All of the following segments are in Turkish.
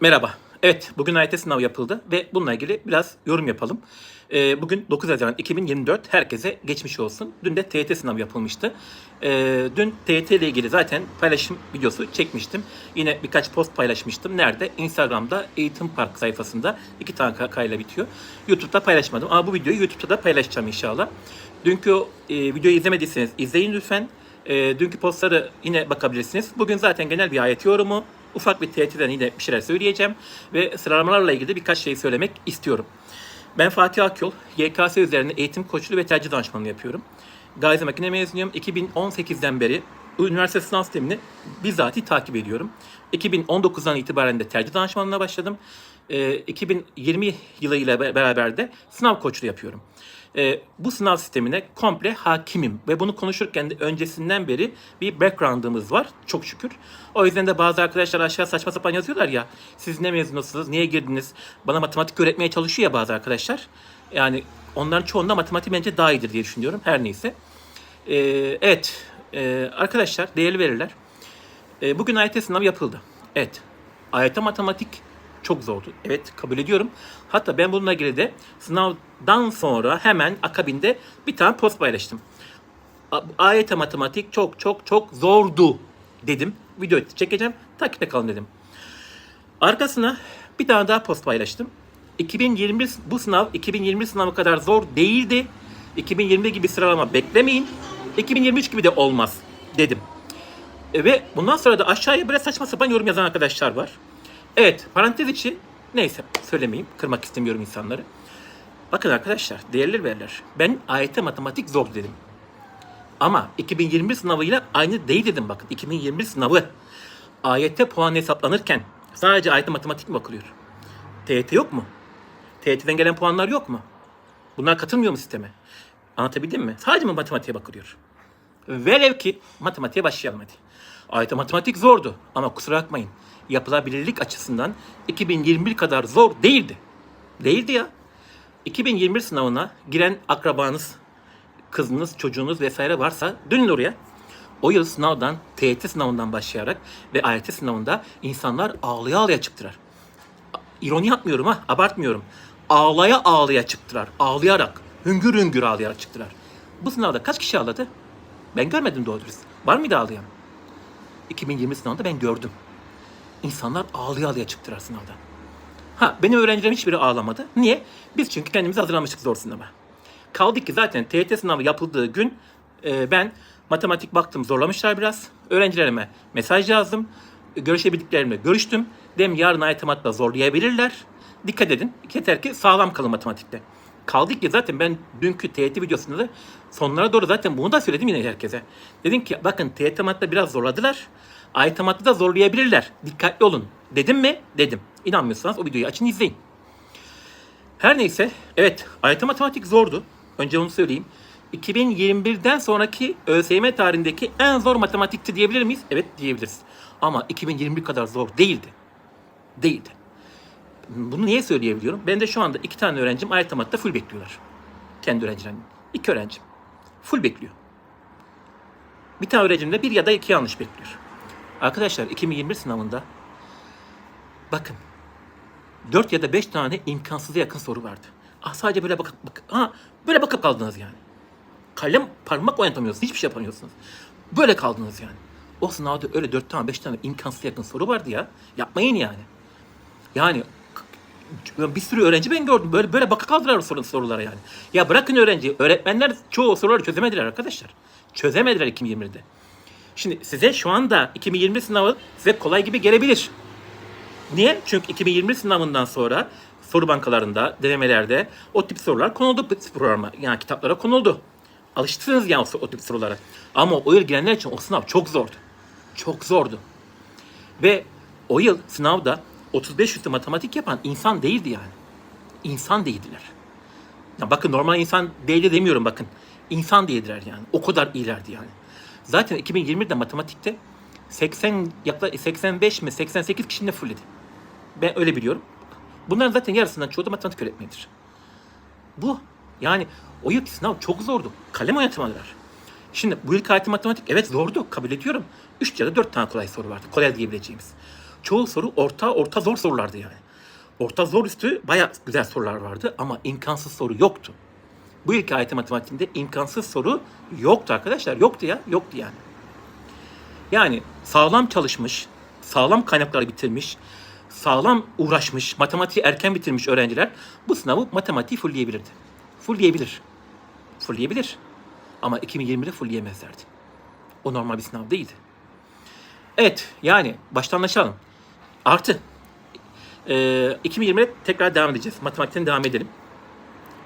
Merhaba. Evet, bugün AYT sınavı yapıldı ve bununla ilgili biraz yorum yapalım. Ee, bugün 9 Haziran 2024 herkese geçmiş olsun. Dün de TYT sınavı yapılmıştı. Ee, dün TYT ile ilgili zaten paylaşım videosu çekmiştim. Yine birkaç post paylaşmıştım. Nerede? Instagram'da Eğitim Park sayfasında iki tane kakayla bitiyor. YouTube'da paylaşmadım ama bu videoyu YouTube'da da paylaşacağım inşallah. Dünkü e, videoyu izlemediyseniz izleyin lütfen. E, dünkü postları yine bakabilirsiniz. Bugün zaten genel bir ayet yorumu, ufak bir TYT'den yine bir şeyler söyleyeceğim ve sıralamalarla ilgili de birkaç şey söylemek istiyorum. Ben Fatih Akyol, YKS üzerine eğitim koçluğu ve tercih danışmanlığı yapıyorum. Gazi Makine mezunuyum. 2018'den beri üniversite sınav sistemini bizzati takip ediyorum. 2019'dan itibaren de tercih danışmanlığına başladım. Ee, 2020 yılıyla be- beraber de sınav koçluğu yapıyorum. Ee, bu sınav sistemine komple hakimim ve bunu konuşurken de öncesinden beri bir background'ımız var çok şükür. O yüzden de bazı arkadaşlar aşağı saçma sapan yazıyorlar ya siz ne mezunusunuz, niye girdiniz, bana matematik öğretmeye çalışıyor ya bazı arkadaşlar. Yani onların çoğunda matematik bence daha iyidir diye düşünüyorum her neyse. Ee, evet ee, arkadaşlar değerli verirler. Ee, bugün AYT sınavı yapıldı. Evet. AYT matematik çok zordu. Evet kabul ediyorum. Hatta ben bununla ilgili de sınavdan sonra hemen akabinde bir tane post paylaştım. AYT matematik çok çok çok zordu dedim. Video çekeceğim. Takipte kalın dedim. Arkasına bir tane daha post paylaştım. 2021 bu sınav 2020 sınavı kadar zor değildi. 2020 gibi sıralama beklemeyin. 2023 gibi de olmaz dedim. E, Ve bundan sonra da aşağıya böyle saçma sapan yorum yazan arkadaşlar var. Evet, parantez içi neyse söylemeyeyim. Kırmak istemiyorum insanları. Bakın arkadaşlar, değerli veriler. Ben AYT matematik zor dedim. Ama 2021 sınavıyla aynı değil dedim bakın. 2021 sınavı AYT puan hesaplanırken sadece AYT matematik mi bakılıyor? TYT yok mu? TYT'den gelen puanlar yok mu? Bunlar katılmıyor mu sisteme? Anlatabildim mi? Sadece mi matematiğe bakılıyor? Velev ki matematiğe başlayalım hadi. AYT matematik zordu ama kusura bakmayın. Yapılabilirlik açısından 2021 kadar zor değildi. Değildi ya. 2021 sınavına giren akrabanız, kızınız, çocuğunuz vesaire varsa dönün oraya. O yıl sınavdan, TYT sınavından başlayarak ve AYT sınavında insanlar ağlaya ağlaya çıktılar. İroni yapmıyorum ha, abartmıyorum. Ağlaya ağlaya çıktılar. Ağlayarak, hüngür hüngür ağlayarak çıktılar. Bu sınavda kaç kişi ağladı? Ben görmedim doğru dürüst. Var mıydı ağlayan? 2020 sınavında ben gördüm. İnsanlar ağlaya ağlaya çıktılar sınavdan. Ha benim öğrencilerim hiçbiri ağlamadı. Niye? Biz çünkü kendimizi hazırlamıştık zor sınava. Kaldı ki zaten TYT sınavı yapıldığı gün e, ben matematik baktım zorlamışlar biraz. Öğrencilerime mesaj yazdım. Görüşebildiklerimle görüştüm. Dem yarın AYT matla zorlayabilirler. Dikkat edin. Yeter ki sağlam kalın matematikte. Kaldı ki zaten ben dünkü TYT videosunda da sonlara doğru zaten bunu da söyledim yine herkese. Dedim ki bakın TYT matla biraz zorladılar. AYT matla da zorlayabilirler. Dikkatli olun. Dedim mi? Dedim. İnanmıyorsanız o videoyu açın izleyin. Her neyse, evet AYT matematik zordu. Önce onu söyleyeyim. 2021'den sonraki ÖSYM tarihindeki en zor matematikti diyebilir miyiz? Evet diyebiliriz. Ama 2021 kadar zor değildi. Değildi. Bunu niye söyleyebiliyorum? Ben de şu anda iki tane öğrencim AYT matematikte full bekliyorlar. Kendi öğrencilerim. İki öğrencim. Full bekliyor. Bir tane öğrencim de bir ya da iki yanlış bekliyor. Arkadaşlar 2021 sınavında bakın 4 ya da 5 tane imkansıza yakın soru vardı. Ah sadece böyle bakıp bak ha böyle bakıp kaldınız yani. Kalem parmak oynatamıyorsunuz. Hiçbir şey yapamıyorsunuz. Böyle kaldınız yani. O sınavda öyle 4 tane 5 tane imkansıza yakın soru vardı ya. Yapmayın yani. Yani bir sürü öğrenci ben gördüm. Böyle böyle baka kaldılar o soru, sorulara yani. Ya bırakın öğrenci. Öğretmenler çoğu soruları çözemediler arkadaşlar. Çözemediler 2020'de. Şimdi size şu anda 2020 sınavı size kolay gibi gelebilir. Niye? Çünkü 2020 sınavından sonra soru bankalarında, denemelerde o tip sorular konuldu programa. Yani kitaplara konuldu. Alıştınız yani o, o tip sorulara. Ama o yıl girenler için o sınav çok zordu. Çok zordu. Ve o yıl sınavda 35 üstü matematik yapan insan değildi yani. İnsan değildiler. Ya bakın normal insan değildi demiyorum bakın. İnsan değildiler yani. O kadar iyilerdi yani. Zaten 2020'de matematikte 80 yaklaşık 85 mi 88 kişinin de fulledi. Ben öyle biliyorum. Bunların zaten yarısından çoğu da matematik öğretmenidir. Bu. Yani o yılki sınav çok zordu. Kalem oynatamadılar. Şimdi bu yılki hayatı matematik evet zordu. Kabul ediyorum. 3 ya da 4 tane kolay soru vardı. Kolay diyebileceğimiz. Çoğu soru orta orta zor sorulardı yani. Orta zor üstü bayağı güzel sorular vardı ama imkansız soru yoktu. Bu ilk ayet matematiğinde imkansız soru yoktu arkadaşlar. Yoktu ya. Yoktu yani. Yani sağlam çalışmış, sağlam kaynakları bitirmiş, sağlam uğraşmış, matematiği erken bitirmiş öğrenciler bu sınavı matematiği fullleyebilirdi. Fullleyebilir. Fullleyebilir. Ama 2020'de fullleyemezlerdi. O normal bir sınav değildi. Evet yani baştan anlaşalım. Artı. Ee, 2020'de tekrar devam edeceğiz. Matematikten devam edelim.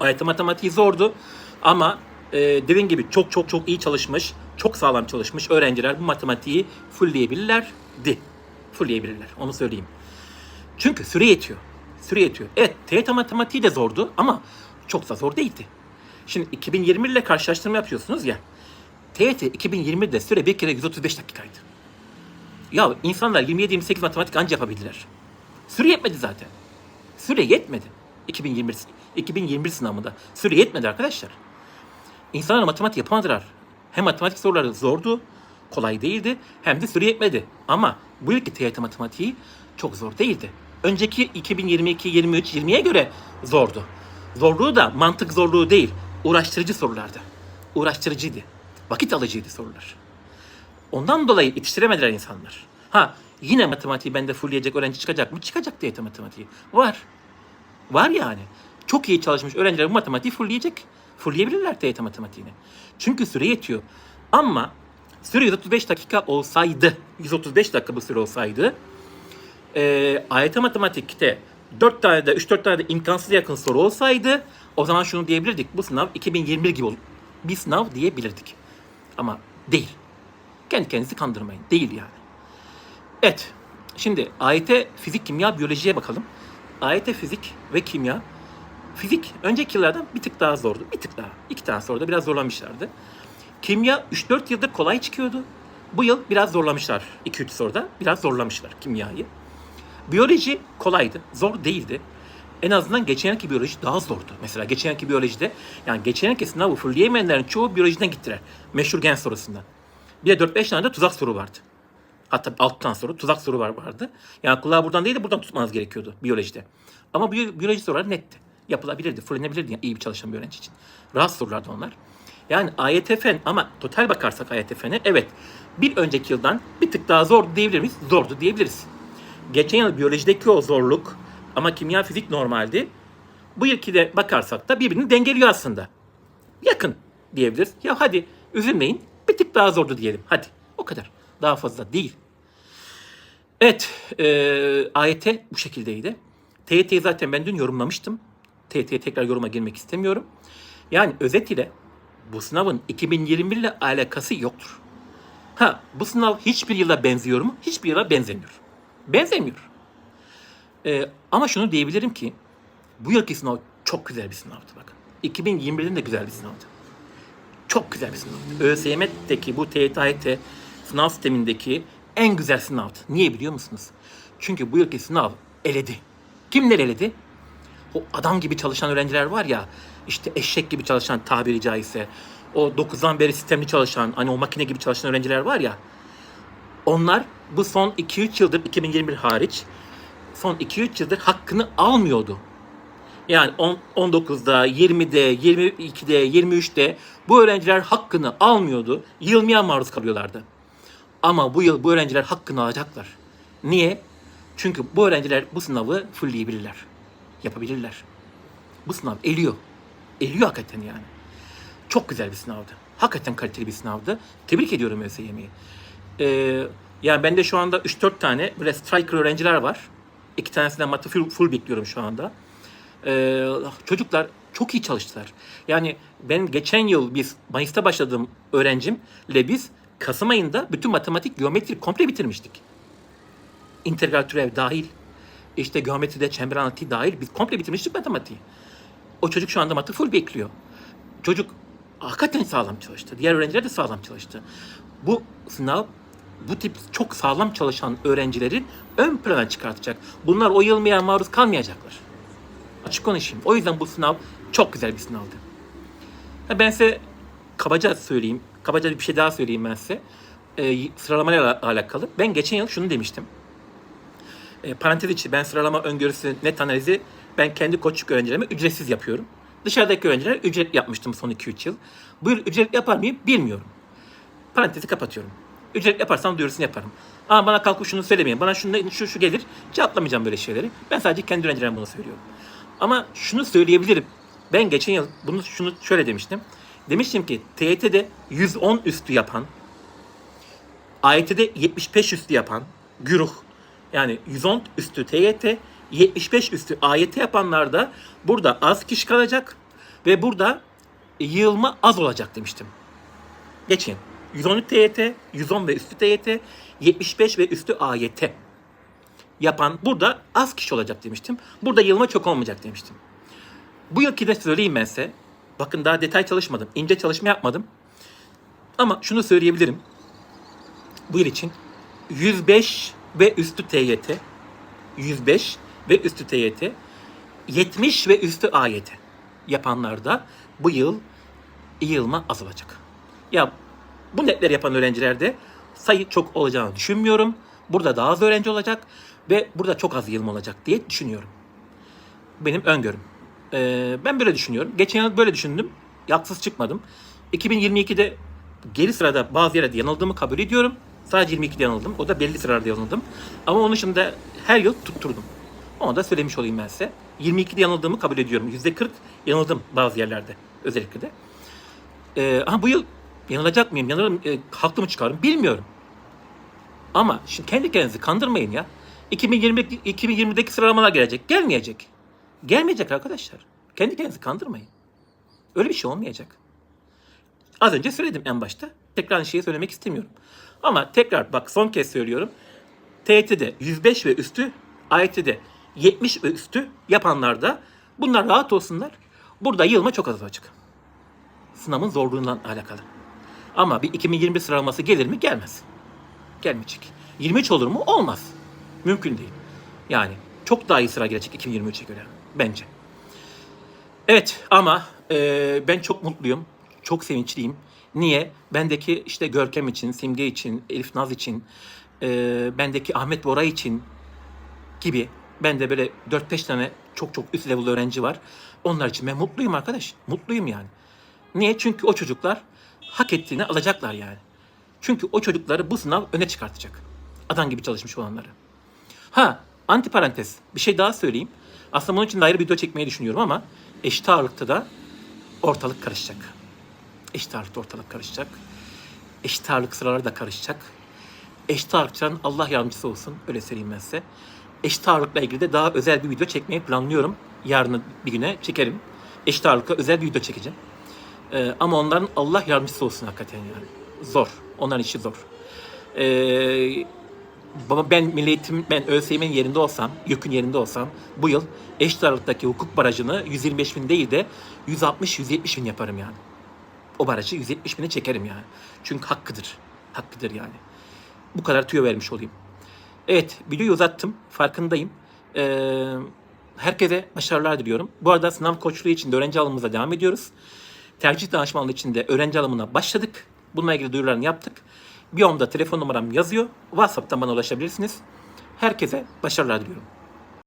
Ayet matematiği zordu ama e, dediğim gibi çok çok çok iyi çalışmış, çok sağlam çalışmış öğrenciler bu matematiği fullleyebilirlerdi. Fullleyebilirler onu söyleyeyim. Çünkü süre yetiyor. Süre yetiyor. Evet TYT matematiği de zordu ama çok da zor değildi. Şimdi 2020 ile karşılaştırma yapıyorsunuz ya. TYT 2020'de süre bir kere 135 dakikaydı. Ya insanlar 27-28 matematik anca yapabildiler. Süre yetmedi zaten. Süre yetmedi. 2021, 2021 sınavında. Süre yetmedi arkadaşlar. İnsanlar matematik yapamadılar. Hem matematik soruları zordu, kolay değildi hem de süre yetmedi. Ama bu yılki TYT matematiği çok zor değildi. Önceki 2022, 23, 20'ye göre zordu. Zorluğu da mantık zorluğu değil, uğraştırıcı sorulardı. Uğraştırıcıydı. Vakit alıcıydı sorular. Ondan dolayı yetiştiremediler insanlar. Ha yine matematiği bende fullleyecek öğrenci çıkacak mı? Çıkacak TYT matematiği. Var. Var yani. Çok iyi çalışmış öğrenciler bu matematiği fullleyecek. Fullleyebilirler TYT matematiğini. Çünkü süre yetiyor. Ama süre 135 dakika olsaydı, 135 dakika bu süre olsaydı, e, AYT matematikte 4 tane de 3-4 tane de imkansız yakın soru olsaydı o zaman şunu diyebilirdik. Bu sınav 2021 gibi ol- bir sınav diyebilirdik. Ama değil. Kendi kendinizi kandırmayın. Değil yani. Evet. Şimdi AYT fizik, kimya, biyolojiye bakalım. AYT fizik ve kimya. Fizik önceki yıllardan bir tık daha zordu. Bir tık daha. İki tane soruda biraz zorlamışlardı. Kimya 3-4 yıldır kolay çıkıyordu. Bu yıl biraz zorlamışlar. 2-3 soruda biraz zorlamışlar kimyayı. Biyoloji kolaydı. Zor değildi. En azından geçen yılki biyoloji daha zordu. Mesela geçen yılki biyolojide yani geçen yılki sınavı fullleyemeyenlerin çoğu biyolojiden gittiler. Meşhur gen sorusundan. Bir de 4-5 tane de tuzak soru vardı. Hatta alttan soru, tuzak soru var vardı. Yani kulağı buradan değil de buradan tutmanız gerekiyordu biyolojide. Ama biyo- biyoloji soruları netti. Yapılabilirdi, fullenebilirdi yani iyi bir çalışan bir öğrenci için. Rahat sorulardı onlar. Yani AYT fen ama total bakarsak AYT fene evet bir önceki yıldan bir tık daha zor diyebilir miyiz? Zordu diyebiliriz. Geçen yıl biyolojideki o zorluk ama kimya fizik normaldi. Bu yılki de bakarsak da birbirini dengeliyor aslında. Yakın diyebiliriz. Ya hadi üzülmeyin bir tık daha zordu diyelim. Hadi o kadar. Daha fazla değil. Evet, e, AYT bu şekildeydi. TYT'yi zaten ben dün yorumlamıştım. TYT'ye tekrar yoruma girmek istemiyorum. Yani özet ile bu sınavın 2021 ile alakası yoktur. Ha, bu sınav hiçbir yıla benziyor mu? Hiçbir yıla benzemiyor. Benzemiyor. E, ama şunu diyebilirim ki bu yılki sınav çok güzel bir sınavdı bakın. 2021'in de güzel bir sınavdı. Çok güzel bir sınavdı. ÖSYM'deki bu TYT sınav sistemindeki en güzel sınavdı. Niye biliyor musunuz? Çünkü bu yılki sınav eledi. Kimler eledi? O adam gibi çalışan öğrenciler var ya, işte eşek gibi çalışan tabiri caizse, o 9'dan beri sistemli çalışan, hani o makine gibi çalışan öğrenciler var ya, onlar bu son 2-3 yıldır, 2021 hariç, son 2-3 yıldır hakkını almıyordu. Yani on- 19'da, 20'de, 22'de, 23'te bu öğrenciler hakkını almıyordu. Yılmaya maruz kalıyorlardı. Ama bu yıl bu öğrenciler hakkını alacaklar. Niye? Çünkü bu öğrenciler bu sınavı fullleyebilirler. Yapabilirler. Bu sınav eliyor. Eliyor hakikaten yani. Çok güzel bir sınavdı. Hakikaten kaliteli bir sınavdı. Tebrik ediyorum ÖSYM'yi. Ee, yani bende şu anda 3-4 tane böyle striker öğrenciler var. İki tanesinden matı full, full bekliyorum şu anda. Ee, çocuklar çok iyi çalıştılar. Yani benim geçen yıl biz Mayıs'ta başladığım öğrencimle biz Kasım ayında bütün matematik, geometri komple bitirmiştik. İntegral türev dahil. işte geometride çember analitiği dahil biz komple bitirmiştik matematiği. O çocuk şu anda matı full bekliyor. Çocuk hakikaten sağlam çalıştı. Diğer öğrenciler de sağlam çalıştı. Bu sınav bu tip çok sağlam çalışan öğrencileri ön plana çıkartacak. Bunlar o yılmaya maruz kalmayacaklar. Açık konuşayım. O yüzden bu sınav çok güzel bir sınavdı. Ha, Ben size kabaca söyleyeyim. Kabaca bir şey daha söyleyeyim ben size. Ee, sıralamayla ala- alakalı. Ben geçen yıl şunu demiştim. E, parantez içi ben sıralama öngörüsü net analizi ben kendi koçluk öğrencilerime ücretsiz yapıyorum. Dışarıdaki öğrencilere ücret yapmıştım son 2-3 yıl. Bu yıl ücret yapar mıyım bilmiyorum. Parantezi kapatıyorum. Ücret yaparsam duyurusunu yaparım. Ama bana kalkıp şunu söylemeyin. Bana şunu, şu, şu gelir. Cevaplamayacağım böyle şeyleri. Ben sadece kendi öğrencilerime bunu söylüyorum. Ama şunu söyleyebilirim. Ben geçen yıl bunu şunu şöyle demiştim. Demiştim ki TYT'de 110 üstü yapan, AYT'de 75 üstü yapan güruh yani 110 üstü TYT, 75 üstü AYT yapanlarda burada az kişi kalacak ve burada yığılma az olacak demiştim. Geçin. 113 TYT, 110 ve üstü TYT, 75 ve üstü AYT yapan burada az kişi olacak demiştim. Burada yığılma çok olmayacak demiştim. Bu yılki de söyleyeyim ben size. Bakın daha detay çalışmadım. ince çalışma yapmadım. Ama şunu söyleyebilirim. Bu yıl için 105 ve üstü TYT, 105 ve üstü TYT, 70 ve üstü AYT yapanlarda bu yıl yığılma az olacak. Ya bu netler yapan öğrencilerde sayı çok olacağını düşünmüyorum. Burada daha az öğrenci olacak ve burada çok az yığılma olacak diye düşünüyorum. Benim öngörüm. Ee, ben böyle düşünüyorum. Geçen yıl böyle düşündüm. Haksız çıkmadım. 2022'de geri sırada bazı yerlerde yanıldığımı kabul ediyorum. Sadece 22'de yanıldım. O da belli sıralarda yanıldım. Ama onun dışında her yıl tutturdum. Onu da söylemiş olayım ben size. 22'de yanıldığımı kabul ediyorum. %40 yanıldım bazı yerlerde özellikle de. Ee, ama bu yıl yanılacak mıyım? Yanılırım, e, haklı mı çıkarım bilmiyorum. Ama şimdi kendi kendinizi kandırmayın ya. 2020 2020'deki sıralamalar gelecek. Gelmeyecek. Gelmeyecek arkadaşlar. Kendi kendinizi kandırmayın. Öyle bir şey olmayacak. Az önce söyledim en başta. Tekrar şeyi söylemek istemiyorum. Ama tekrar bak son kez söylüyorum. TYT'de 105 ve üstü, AYT'de 70 ve üstü yapanlarda bunlar rahat olsunlar. Burada yılma çok az olacak. Sınavın zorluğundan alakalı. Ama bir 2021 sıralaması gelir mi? Gelmez. Gelmeyecek. 23 olur mu? Olmaz. Mümkün değil. Yani çok daha iyi sıra gelecek 2023'e göre bence. Evet ama e, ben çok mutluyum. Çok sevinçliyim. Niye? Bendeki işte Görkem için, Simge için, Elif Naz için, e, bendeki Ahmet Bora için gibi bende böyle 4-5 tane çok çok üst level öğrenci var. Onlar için ben mutluyum arkadaş. Mutluyum yani. Niye? Çünkü o çocuklar hak ettiğini alacaklar yani. Çünkü o çocukları bu sınav öne çıkartacak. Adam gibi çalışmış olanları. Ha, anti parantez. Bir şey daha söyleyeyim. Aslında bunun için de ayrı bir video çekmeyi düşünüyorum ama eşit ağırlıkta da ortalık karışacak. Eşit ağırlıkta ortalık karışacak. Eşit ağırlık sıraları da karışacak. Eşit ağırlıkçıların Allah yardımcısı olsun. Öyle söyleyeyim ben size. Eşit ağırlıkla ilgili de daha özel bir video çekmeyi planlıyorum. Yarın bir güne çekerim. Eşit ağırlıkla özel bir video çekeceğim. Ee, ama onların Allah yardımcısı olsun hakikaten yani. Zor. Onların işi zor. Ee, Baba ben milliyetim, ben ÖSYM'nin yerinde olsam, YÖK'ün yerinde olsam bu yıl eşit ağırlıktaki hukuk barajını 125 bin değil de 160-170 bin yaparım yani. O barajı 170 bine çekerim yani. Çünkü hakkıdır. Hakkıdır yani. Bu kadar tüyo vermiş olayım. Evet videoyu uzattım. Farkındayım. Ee, herkese başarılar diliyorum. Bu arada sınav koçluğu için de öğrenci alımımıza devam ediyoruz. Tercih danışmanlığı için de öğrenci alımına başladık. Bununla ilgili duyurularını yaptık. Biyom'da telefon numaram yazıyor. WhatsApp'tan bana ulaşabilirsiniz. Herkese başarılar diliyorum.